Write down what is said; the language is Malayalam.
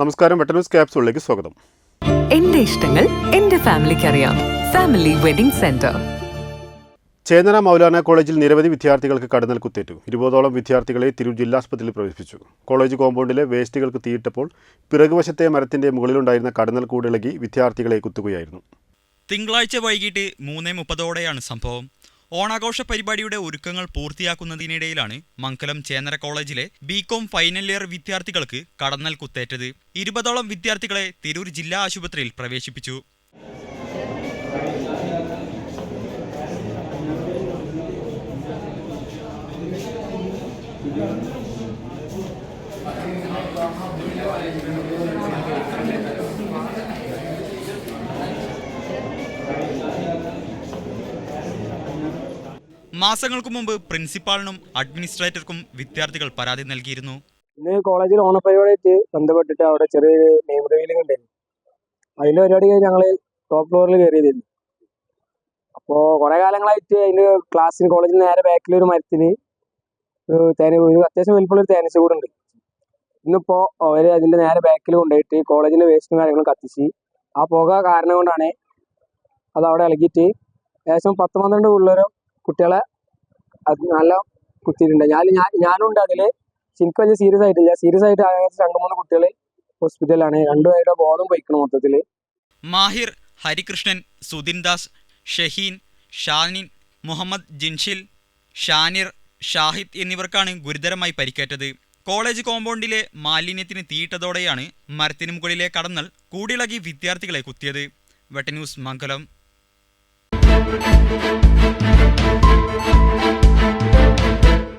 നമസ്കാരം വെട്ടനൂസ് ക്യാപ്സൂളിലേക്ക് സ്വാഗതം. എന്റെ ഇഷ്ടങ്ങൾ എന്റെ ഫാമിലിക്ക് അറിയാം. Family wedding centre. Chennara Maulana കോളേജിൽ നിരവധി വിദ്യാർത്ഥികൾക്ക് കടന്നൽ കുത്തേറ്റു. ഇരുപതോളം വിദ്യാർത്ഥികളെ തിരൂർ ജില്ലാസ്പത്രിയിൽ പ്രവേശിപ്പിച്ചു. കോളേജ് കോമ്പൗണ്ടിലെ വേസ്റ്റുകൾക്ക് തീയിട്ടപ്പോൾ പിറകുവശത്തെ മരത്തിന്റെ മുകളിലുണ്ടായിരുന്ന കടന്നൽ കൂടിളകി വിദ്യാർത്ഥികളെ കുത്തുകയായിരുന്നു. തിങ്കളാഴ്ച വൈകിട്ട് മൂന്നേ മുപ്പതോടെയാണ് സംഭവം. ഓണാഘോഷ പരിപാടിയുടെ ഒരുക്കങ്ങൾ പൂർത്തിയാക്കുന്നതിനിടയിലാണ് മംഗലം ചേന്നര കോളേജിലെ ബികോം ഫൈനൽ ഇയർ വിദ്യാർത്ഥികൾക്ക് കടന്നൽ കുത്തേറ്റത്. ഇരുപതോളം വിദ്യാർത്ഥികളെ തിരൂർ ജില്ലാ ആശുപത്രിയിൽ പ്രവേശിപ്പിച്ചു. മാസങ്ങൾക്ക് മുമ്പ് പ്രിൻസിപ്പാളിനും അഡ്മിനിസ്ട്രേറ്റർക്കും വിദ്യാർത്ഥികൾ പരാതി നൽകിയിരുന്നു. ഇന്ന് കോളേജിൽ ഓണപരിപാടിയായിട്ട് ബന്ധപ്പെട്ടിട്ട് അവിടെ ചെറിയൊരു നെയിം റിവീലിംഗ് ഉണ്ടായിരുന്നു അതിന്റെ പരിപാടി ഞങ്ങൾ ടോപ്പ് ഫ്ലോറിൽ കയറിയതായിരുന്നു അപ്പോൾ കുറെ കാലങ്ങളായിട്ട് അതിന്റെ ക്ലാസ്സിന് കോളേജിന് നേരെ ബാക്കിൽ ഒരു മരത്തിന് ഒരു തേന ഒരു അത്യാവശ്യം വലിപ്പമുള്ള ഒരു ഉണ്ട്. ഇന്നിപ്പോ അവർ അതിന്റെ നേരെ ബാക്കിൽ കൊണ്ടുപോയിട്ട് കോളേജിന്റെ വേസ്റ്റും കാര്യങ്ങളും കത്തിച്ച് ആ പുക കാരണം കൊണ്ടാണ് അത് അവിടെ ഇളകിയിട്ട് ഏകദേശം പത്ത് പന്ത്രണ്ട് പിള്ളേരും കുട്ടികളെ അത് നല്ല കുത്തിയിട്ടുണ്ട്. ഞാൻ ഞാൻ ഞാനുണ്ട് അതിൽ. എനിക്ക് വലിയ സീരിയസ് ആയിട്ടില്ല സീരിയസ് ആയിട്ട് രണ്ട് മൂന്ന് കുട്ടികൾ ഹോസ്പിറ്റലാണ് രണ്ടുപേരുടെ ബോധം പോയിക്കണം മൊത്തത്തിൽ. മാഹിർ ഹരികൃഷ്ണൻ സുധിൻ ദാസ് ഷഹീൻ ഷാനിൻ മുഹമ്മദ് ജിൻഷിൽ ഷാനിർ ഷാഹിദ് എന്നിവർക്കാണ് ഗുരുതരമായി പരിക്കേറ്റത്. കോളേജ് കോമ്പൗണ്ടിലെ മാലിന്യത്തിന് തീയിട്ടതോടെയാണ് മരത്തിന് മുകളിലെ കടന്നൽ കൂടിളകി വിദ്യാർത്ഥികളെ കുത്തിയത്. വെട്ടന്യൂസ് മംഗലം.